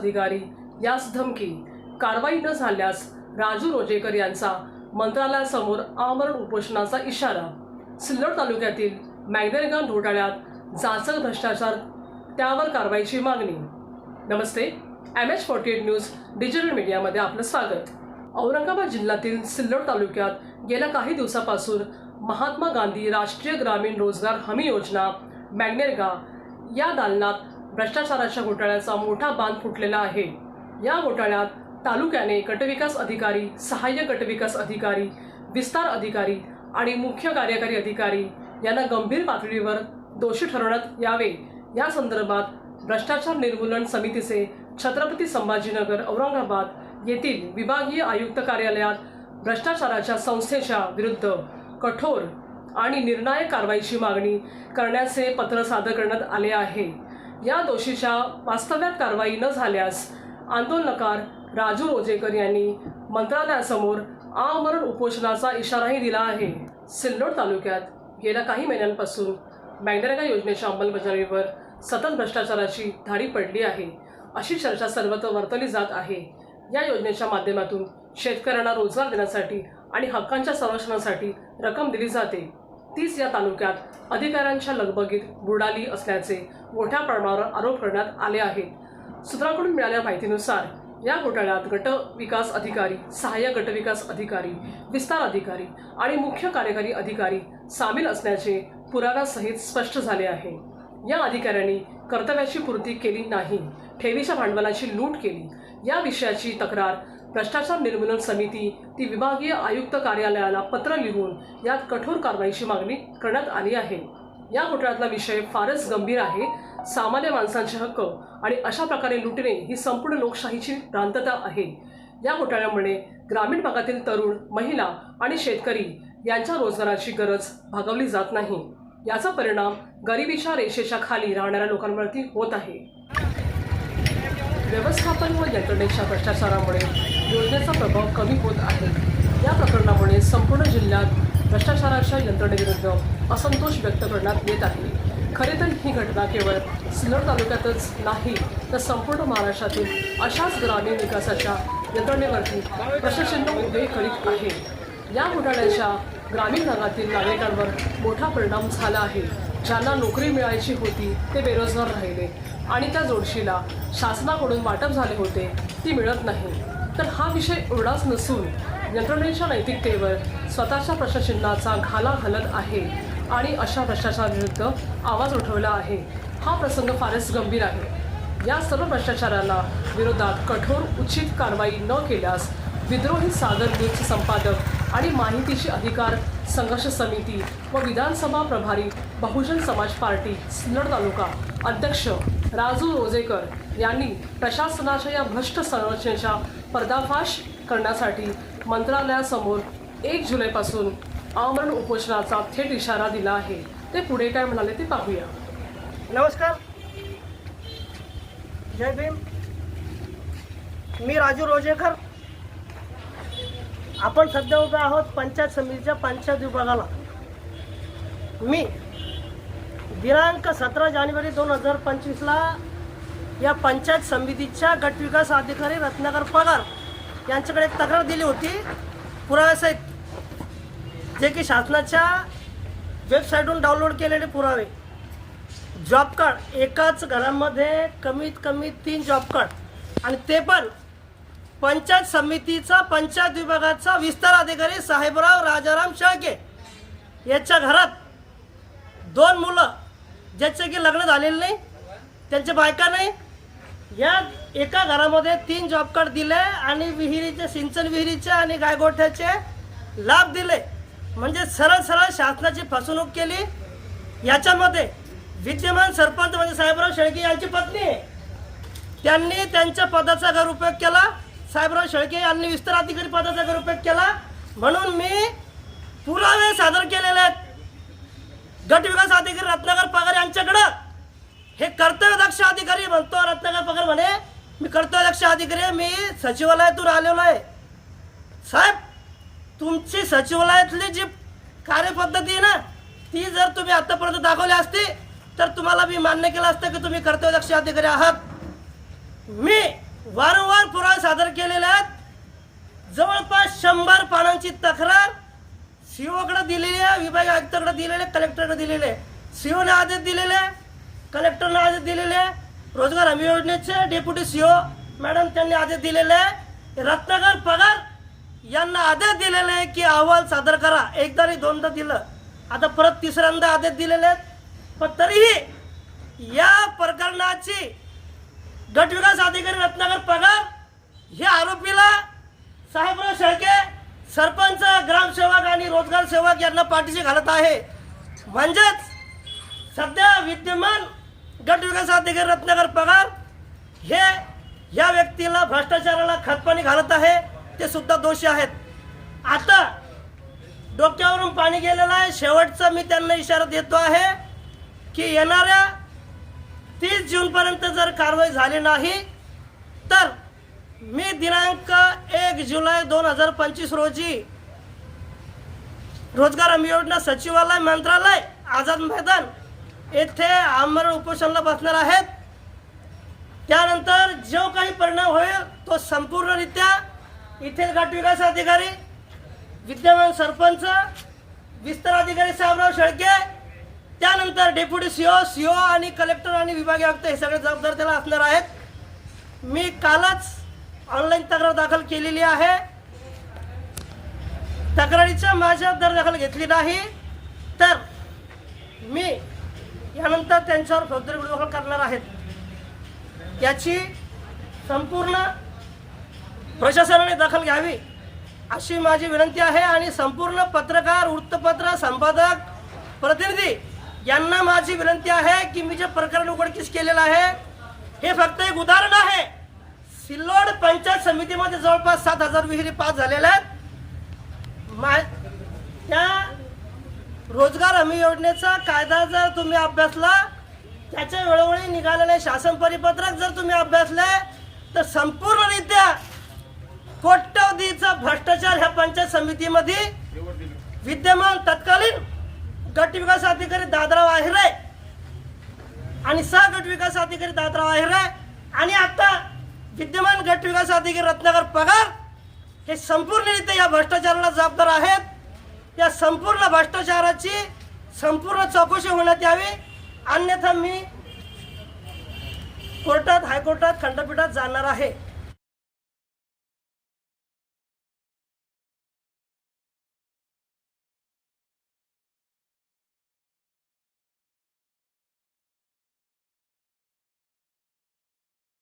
अधिकारी यास धमकी. कारवाई न झाल्यास राजू रोजेकर यांचा मंत्रालयासमोर आमरण उपोषणाचा इशारा. सिल्लोड तालुक्यातील मॅग्नेरगाव घोटाळ्यात जाचक भ्रष्टाचार त्यावर कारवाईची मागणी. नमस्ते M H forty eight news digital मीडियामध्ये आपलं स्वागत. औरंगाबाद जिल्ह्यातील सिल्लोड तालुक्यात गेल्या काही दिवसापासून महात्मा गांधी राष्ट्रीय ग्रामीण रोजगार हमी योजना मॅग्नेरगा या दालनात भ्रष्टाचाराच्या घोटाळ्याचा मोठा बांध फुटलेला आहे. या घोटाळ्यात तालुक्याने गटविकास अधिकारी सहाय्यक गटविकास अधिकारी विस्तार अधिकारी आणि मुख्य कार्यकारी अधिकारी यांना गंभीर पातळीवर दोषी ठरवण्यात यावे. या संदर्भात भ्रष्टाचार निर्मूलन समितीचे छत्रपती संभाजीनगर औरंगाबाद येथील विभागीय आयुक्त कार्यालयात भ्रष्टाचाराच्या संस्थेच्या विरुद्ध कठोर आणि निर्णायक कारवाईची मागणी करण्याचे पत्र सादर करण्यात आले आहे. या दोषीच्या वास्तव्यात कारवाई न झाल्यास आंदोलनकार राजू रोजेकर यांनी मंत्रालयासमोर आमरण उपोषणाचा इशाराही दिला आहे. सिल्लोड तालुक्यात गेल्या काही महिन्यांपासून मॅगनरेगा योजनेच्या अंमलबजावणीवर सतत भ्रष्टाचाराची धाडी पडली आहे. अशी चर्चा सर्वत्र वर्तवली जात आहे. या योजनेच्या माध्यमातून शेतकऱ्यांना रोजगार देण्यासाठी आणि हक्कांच्या संरक्षणासाठी रक्कम दिली जाते. तीच या तालुक्यात अधिकाऱ्यांच्या लगबगीत बुडाली असल्याचे मोठ्या प्रमाणावर आरोप करण्यात आले आहेत. सूत्रांकडून मिळालेल्या माहितीनुसार या घोटाळ्यात गट विकास अधिकारी सहाय्यक गटविकास अधिकारी विस्तार अधिकारी आणि मुख्य कार्यकारी अधिकारी सामील असल्याचे पुराव्यासहित स्पष्ट झाले आहे. या अधिकाऱ्यांनी कर्तव्याची पूर्ती केली नाही ठेवीच्या भांडवलाची लूट केली या विषयाची तक्रार भ्रष्टाचार निर्मूलन समिती ती विभागीय आयुक्त कार्यालयाला पत्र लिहून यात कठोर कारवाईची मागणी करण्यात आली आहे. या घोटाळ्यातला विषय फारच गंभीर आहे. सामान्य माणसांचे हक्क आणि अशा प्रकारे लुटणे ही संपूर्ण लोकशाहीची भ्रांतता आहे. या घोटाळ्यामुळे ग्रामीण भागातील तरुण महिला आणि शेतकरी यांच्या रोजगाराची गरज भागवली जात नाही. याचा परिणाम गरिबीच्या रेषेच्या खाली राहणाऱ्या लोकांवरती होत आहे. व्यवस्थापन व यंत्रणेच्या भ्रष्टाचारामुळे योजनेचा प्रभाव कमी होत आहे. या प्रकरणामुळे संपूर्ण जिल्ह्यात भ्रष्टाचाराच्या यंत्रणेविरुद्ध असंतोष व्यक्त करण्यात येत आहे. खरे तर ही घटना केवळ सिल्लोड तालुक्यातच नाही तर संपूर्ण महाराष्ट्रातील अशाच ग्रामीण विकासाच्या यंत्रणेवरती प्रशासन उभे करीत आहे. या घोटाळ्याच्या ग्रामीण भागातील नागरिकांवर मोठा परिणाम झाला आहे. ज्यांना नोकरी मिळायची होती ते बेरोजगार राहिले. आणि त्या जोडशीला शासनाकडून वाटप झाले होते ती मिळत नाही. तर हा विषय एवढाच नसून यंत्रणेच्या नैतिकतेवर स्वतःच्या प्रश्नचिन्हाचा घाला घालत आहे आणि अशा भ्रष्टाचाराविरुद्ध आवाज उठवला आहे. हा प्रसंग फारच गंभीर आहे. या सर्व भ्रष्टाचाराला विरोधात कठोर उचित कारवाई न केल्यास विद्रोही सागर न्यूजचे संपादक आणि माहितीशी अधिकार संघर्ष समिती व विधानसभा प्रभारी बहुजन समाज पार्टी सिन्नर तालुका अध्यक्ष राजू रोजेकर यांनी प्रशासनाच्या या भ्रष्ट संरचनेचा पर्दाफाश करण्यासाठी मंत्रालयासमोर एक जुलैपासून आमरण उपोषणाचा थेट इशारा दिला आहे. ते पुढे काय म्हणाले ते पाहूया. नमस्कार. जय भीम. मी राजू रोजेकर. आपण सध्या उभे आहोत पंचायत समितीच्या पंचायत विभागाला. मी दिनांक सतरा जानेवारी दोन हजार पंचवीसला या पंचायत समितीच्या गटविकास अधिकारी रत्नाकर पगार यांच्याकडे एक तक्रार दिली होती. पुराव्यासहित जे की शासनाच्या वेबसाईटवरून डाउनलोड केलेले पुरावे. जॉब कार्ड एकाच घरामध्ये कमीत कमी तीन जॉब कार्ड आणि ते पण पंचायत समितीचा पंचायत विभागाचा विस्तार अधिकारी साहेबराव राजाराम शेळके. याच्या घरात दोन मुलं ज्याचे की लग्न झालेले नाही त्यांच्या बायका नाही. या एका घरामध्ये तीन जॉब कार्ड दिले आणि विहिरीचे सिंचन विहिरीचे आणि गायगोठ्याचे लाभ दिले. म्हणजे सरळ सरळ शासनाची फसवणूक केली. याच्यामध्ये विद्यमान सरपंच म्हणजे साहेबराव शेळके यांची पत्नी त्यांनी त्यांच्या पदाचा गैरउपयोग केला. साहेबराव शेळके यांनी विस्तार अधिकारी पदाचा गैरउपयोग केला. म्हणून मी पुरावे सादर केलेले आहेत. गट विकास अधिकारी रत्नाकर पगार यांच्याकडं. हे कर्तव्यदक्ष अधिकारी म्हणतो रत्नाकर पगार म्हणे मी कर्तव्यदक्ष अधिकारी आहे मी सचिवालयातून आलेलो आहे. साहेब तुमची सचिवालयातली जी कार्यपद्धती आहे ना ती जर तुम्ही आतापर्यंत दाखवली असती तर तुम्हाला मी मान्य केलं असतं की तुम्ही कर्तव्यदक्ष अधिकारी आहात. मी वारंवार पुरावे सादर केलेले आहेत. जवळपास शंभर पानांची तक्रार सीओकडे दिलेली आहे विभाग आयुक्ताकडे दिलेले कलेक्टरकडे दिलेले सीओने आदेश दिलेले कलेक्टरने आदेश दिलेले रोजगार हमी योजनेचे डेप्युटी सीओ मॅडम त्यांनी आदेश दिलेले आहे. रत्नाकर पगार यांना आदेश दिलेले आहे की अहवाल सादर करा. एकदा आणि दोनदा दिलं. आता परत तिसऱ्यांदा आदेश दिलेले आहेत. पण तरीही या प्रकरणाची गटविकास अधिकारी रत्नाकर पगार हे आरोपीला साहेबराव शेळके सरपंच ग्रामसेवक आणि रोजगार सेवक यांना पाठीशी घालत आहे. म्हणजेच सध्या विद्यमान गटविकास अधिकारी रत्नाकर पगार हे या व्यक्तीला भ्रष्टाचाराला खतपाणी घालत आहे ते सुद्धा दोषी आहेत. आता डोक्यावरून पाणी गेलेलं आहे. शेवटचा मी त्यांना इशारा देतो आहे की येणाऱ्या तीस जूनपर्यंत जर कारवाई झाली नाही तर मी दिनांक एक जुलै दोन हजार पंचवीस रोजी रोजगार हमी योजना सचिवालय मंत्रालय आझाद मैदान येथे आमरण उपोषणाला बसणार आहेत. त्यानंतर जो काही परिणाम होईल तो संपूर्णरित्या इथे गट विकास अधिकारी विद्यमान सरपंच विस्तार अधिकारी साहेबराव शेळके त्यानंतर डेप्युटी सीओ सीओ आणि कलेक्टर आणि विभागीय आयुक्त हे सगळे जबाबदार त्याला असणार आहेत. मी कालच ऑनलाईन तक्रार दाखल केलेली आहे. तक्रारीच्या माझ्या दर दाखल घेतली नाही. तर मी यानंतर त्यांच्यावर फौजदारी गुन्हे दाखल करणार आहेत. याची संपूर्ण प्रशासनाने दखल घ्यावी अशी माझी विनंती आहे आणि संपूर्ण पत्रकार वृत्तपत्र संपादक प्रतिनिधी यांना माझी विनंती आहे की मी जे प्रकरण उघडकीस केलेलं आहे हे फक्त एक उदाहरण आहे. सिल्लोड पंचायत समितीमध्ये जवळपास सात हजार विहिरी पास झालेल्या आहेत. मा त्या रोजगार हमी योजनेचा कायदा जर तुम्ही अभ्यासला त्याच्या वेळोवेळी निघालेले शासन परिपत्रक जर तुम्ही अभ्यासले तर संपूर्णरित्या कोट्यवधीचा भ्रष्टाचार ह्या पंचायत समितीमध्ये विद्यमान तत्कालीन गट विकास अधिकारी दादराव आहिरे आणि सह गट विकास अधिकारी दादराव आहिरे आणि आता विद्यमान गट विकास अधिकारी रत्नाकर पगार हे संपूर्णरित्या या भ्रष्टाचाराला जबाबदार आहेत. या संपूर्ण भ्रष्टाचाराची संपूर्ण चौकशी होण्यात यावी. अन्यथा मी कोर्टात हायकोर्टात खंडपीठात जाणार आहे.